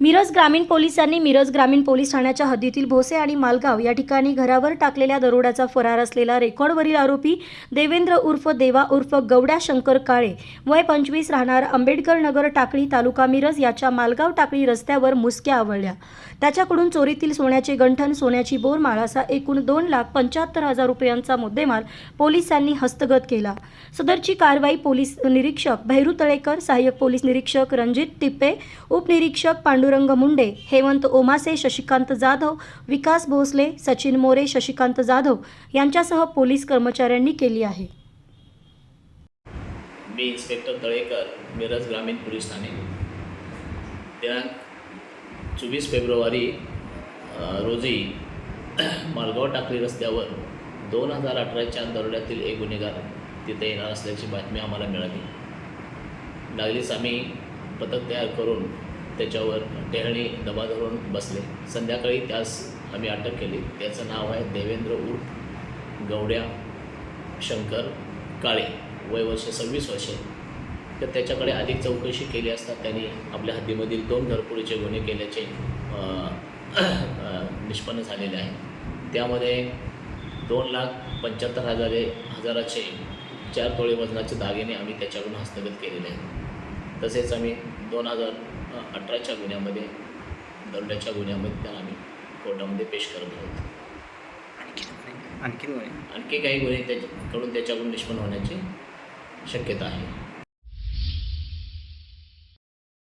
मिरज ग्रामीण पोलिसांनी मिरज ग्रामीण पोलीस ठाण्याच्या हद्दीतील भोसे आणि मालगाव या ठिकाणी घरावर टाकलेल्या दरोड्याचा फरार असलेला रेकॉर्डवरील आरोपी देवेंद्र उर्फ देवा उर्फ गवड्या शंकर काळे वय पंचवीस राहणार आंबेडकर नगर टाकळी तालुका मिरज याच्या मालगाव टाकळी रस्त्यावर मुसक्या आवळल्या. त्याच्याकडून चोरीतील सोन्याचे गंठन सोन्याची बोरमाळ असा एकूण दोन लाख पंच्याहत्तर हजार रुपयांचा मुद्देमाल पोलिसांनी हस्तगत केला. सदरची कारवाई पोलीस निरीक्षक भैरू तळेकर सहाय्यक पोलीस निरीक्षक रणजित टिप्पे उपनिरीक्षक पांडुरंग मुंडे हेमंत ओमासे शशिकांत जाधव विकास भोसले सचिन मोरे शशिकांत जाधव यांच्यासह पोलीस कर्मचाऱ्यांनी केली आहे. मी इन्स्पेक्टर तळेकर मिरज ग्रामीण पोलीस ठाणे. दिनांक चोवीस फेब्रुवारी रोजी मालगाव टाकळी रस्त्यावर दोन हजार अठराच्या दरोड्यातील एक गुन्हेगार तिथे येणार असल्याची बातमी आम्हाला मिळाली. लागलीच आम्ही पथक तयार करून त्याच्यावर टेहळणी दबा धरून बसले. संध्याकाळी त्यास आम्ही अटक केली. त्याचं नाव आहे देवेंद्र उर्फ गवड्या शंकर काळे. वय वर्ष सव्वीस वर्षे. तर त्याच्याकडे अधिक चौकशी केली असता त्यांनी आपल्या हद्दीमधील दोन घरपुरीचे गुन्हे केल्याचे निष्पन्न झालेले आहे. त्यामध्ये दोन लाख पंच्याहत्तर हजारे हजाराचे चार तोळे वजनाचे दागिने आम्ही त्याच्याकडून हस्तगत केलेले आहेत. तसेच आम्ही दोन हजार अठराच्या गुन्ह्यामध्ये दरोड्याच्या गुन्ह्यामध्ये त्यांना आम्ही कोर्टामध्ये पेश करत आहोत. आणखीन कोणी? आणखी काही गुन्हे त्याच्याकडून त्याच्याकडून निष्पन्न होण्याची शक्यता आहे.